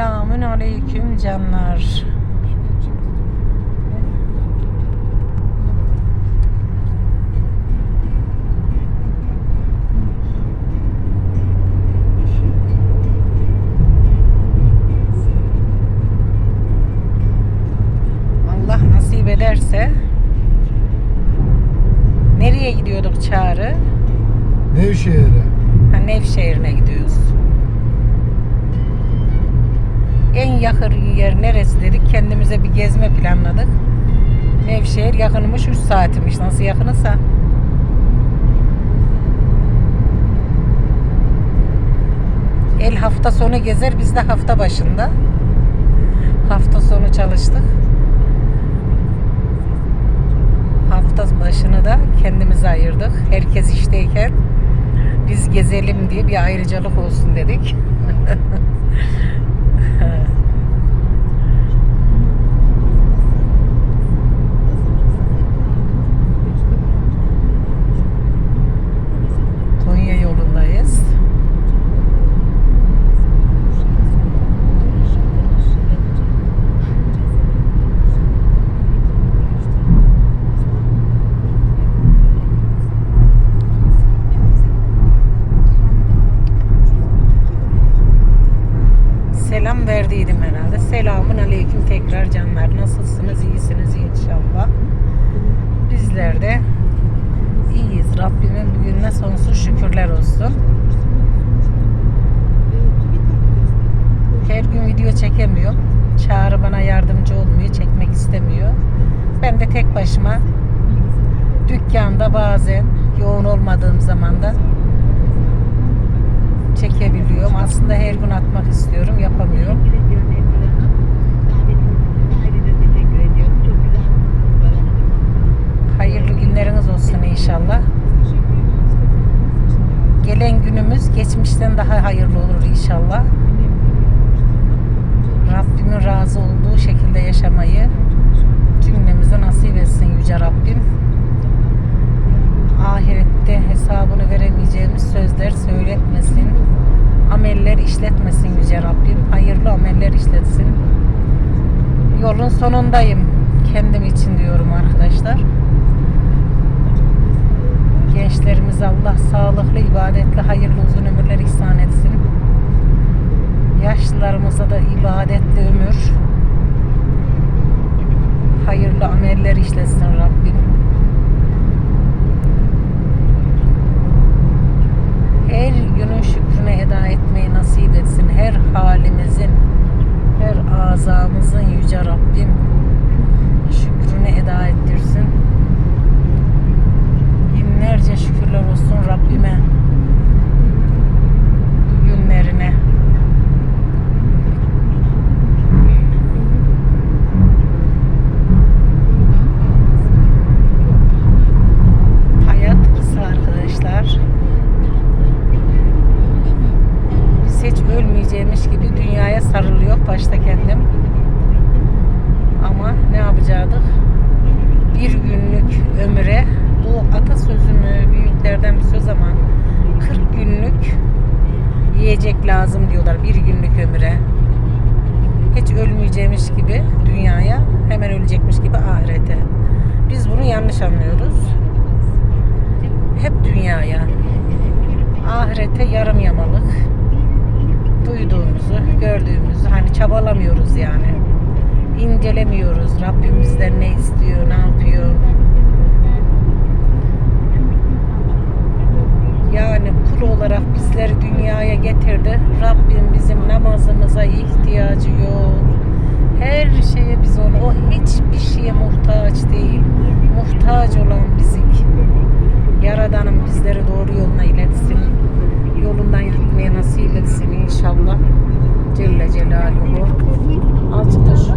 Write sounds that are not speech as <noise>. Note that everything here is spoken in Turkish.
Selamün aleyküm canlar. Allah nasip ederse nereye gidiyorduk Çağrı? Nevşehir'e. Ha, Nevşehir'ine gidiyoruz. En yakın yer neresi dedik. Kendimize bir gezme planladık. Nevşehir yakınmış 3 saatmiş. Nasıl yakınsa. El hafta sonu gezer biz de hafta başında. Hafta sonu çalıştık. Hafta başını da kendimize ayırdık. Herkes işteyken biz gezelim diye bir ayrıcalık olsun dedik. <laughs> verdiydim herhalde. Selamun aleyküm tekrar canlar. Nasılsınız? İyisiniz inşallah. Bizler de iyiyiz. Rabbimin bugününe sonsuz şükürler olsun. Her gün video çekemiyorum. Çağrı bana yardımcı olmuyor, çekmek istemiyor. Ben de tek başıma dükkanda bazen yoğun olmadığım zaman da çekebiliyorum. Aslında her gün atmak istiyorum, yapamıyorum. Hayırlı günleriniz olsun inşallah. Gelen günümüz geçmişten daha hayırlı olur inşallah. Rabbimin razı olduğu şekilde yaşamayı cümlemize nasip etsin Yüce Rabbim. Yüce Rabbim. Hayırlı ameller işletsin. Yolun sonundayım. Kendim için diyorum arkadaşlar. Gençlerimize Allah sağlıklı, ibadetli, hayırlı uzun ömürler ihsan etsin. Yaşlılarımıza da ibadetli ömür, hayırlı ameller işlesin Rabbim. Her günün şükrüne eda etmeyi nasip etsin. Her halimizin, her azamızın yüce Rabbim şükrüne eda ettirsin. Binlerce şükürler olsun Rabbime. Günlerine. Hayat kısa arkadaşlar. Biz hiç ölmeyeceğimiz gibi dünyaya sarılıyor başta kendim. Ama ne yapacaktık? Bir günlük ömüre bu atasözü mü büyüklerden bir söz ama 40 günlük yiyecek lazım diyorlar bir günlük ömüre. Hiç ölmeyeceğimiz gibi dünyaya hemen ölecekmiş gibi ahirete. Biz bunu yanlış anlıyoruz. Hep dünyaya. Ahirete yarım yamalık. Duyduğumuzu, gördüğümüzü hani çabalamıyoruz yani. İncelemiyoruz. Rabbim bizden ne istiyor, ne yapıyor. Yani kul olarak bizleri dünyaya getirdi. Rabbim bizim namazımıza ihtiyacı yok. Her şeye biz onu, o hiçbir Celle Celaluhu. Azıcık da